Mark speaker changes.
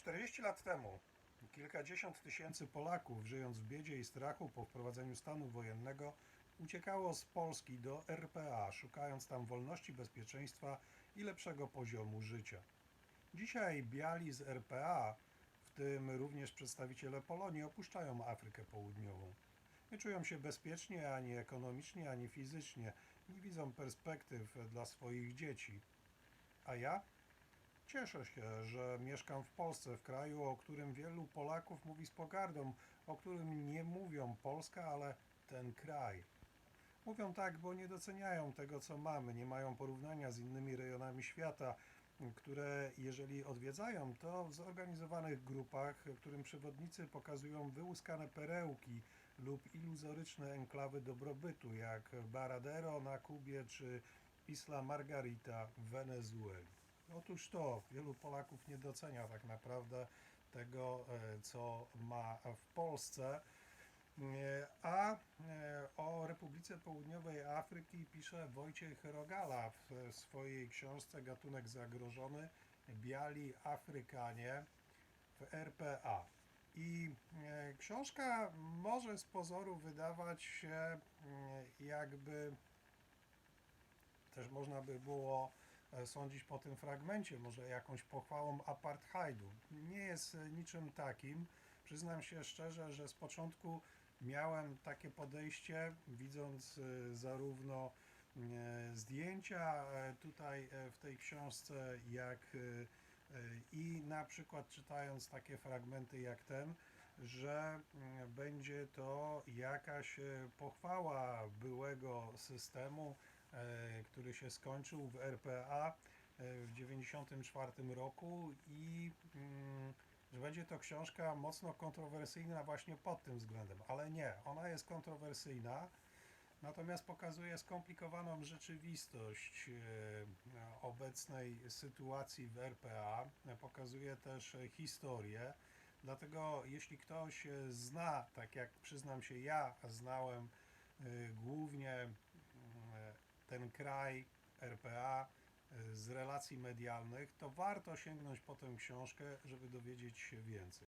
Speaker 1: 40 lat temu kilkadziesiąt tysięcy Polaków, żyjąc w biedzie i strachu po wprowadzeniu stanu wojennego, uciekało z Polski do RPA, szukając tam wolności, bezpieczeństwa i lepszego poziomu życia. Dzisiaj biali z RPA, w tym również przedstawiciele Polonii, opuszczają Afrykę Południową. Nie czują się bezpiecznie ani ekonomicznie, ani fizycznie, nie widzą perspektyw dla swoich dzieci. A ja? Cieszę się, że mieszkam w Polsce, w kraju, o którym wielu Polaków mówi z pogardą, o którym nie mówią Polska, ale ten kraj. Mówią tak, bo nie doceniają tego, co mamy, nie mają porównania z innymi rejonami świata, które jeżeli odwiedzają, to w zorganizowanych grupach, którym przewodnicy pokazują wyłuskane perełki lub iluzoryczne enklawy dobrobytu, jak Baradero na Kubie czy Isla Margarita w Wenezueli. Otóż to, wielu Polaków nie docenia tak naprawdę tego, e, co ma w Polsce. E, A e, o Republice Południowej Afryki pisze Wojciech Rogala w swojej książce Gatunek zagrożony Biali Afrykanie w RPA. I książka może z pozoru wydawać się mm, jakby też można by było sądzić po tym fragmencie, może jakąś pochwałą apartheidu. Nie jest e, niczym takim. Przyznam się szczerze, że z początku miałem takie podejście, widząc e, zarówno e, zdjęcia e, tutaj e, w tej książce, jak e, e, i na przykład czytając takie fragmenty jak ten, że mm, będzie to jakaś e, pochwała byłego systemu, e, który się skończył w RPA e, w 1994 roku i mm, że będzie to książka mocno kontrowersyjna właśnie pod tym względem, ale nie, ona jest kontrowersyjna, natomiast pokazuje skomplikowaną rzeczywistość e, obecnej sytuacji w RPA, e, pokazuje też e, historię, dlatego jeśli ktoś e, zna, tak jak przyznam się ja znałem e, głównie e, ten kraj RPA e, z relacji medialnych, to warto sięgnąć po tę książkę, żeby dowiedzieć się więcej.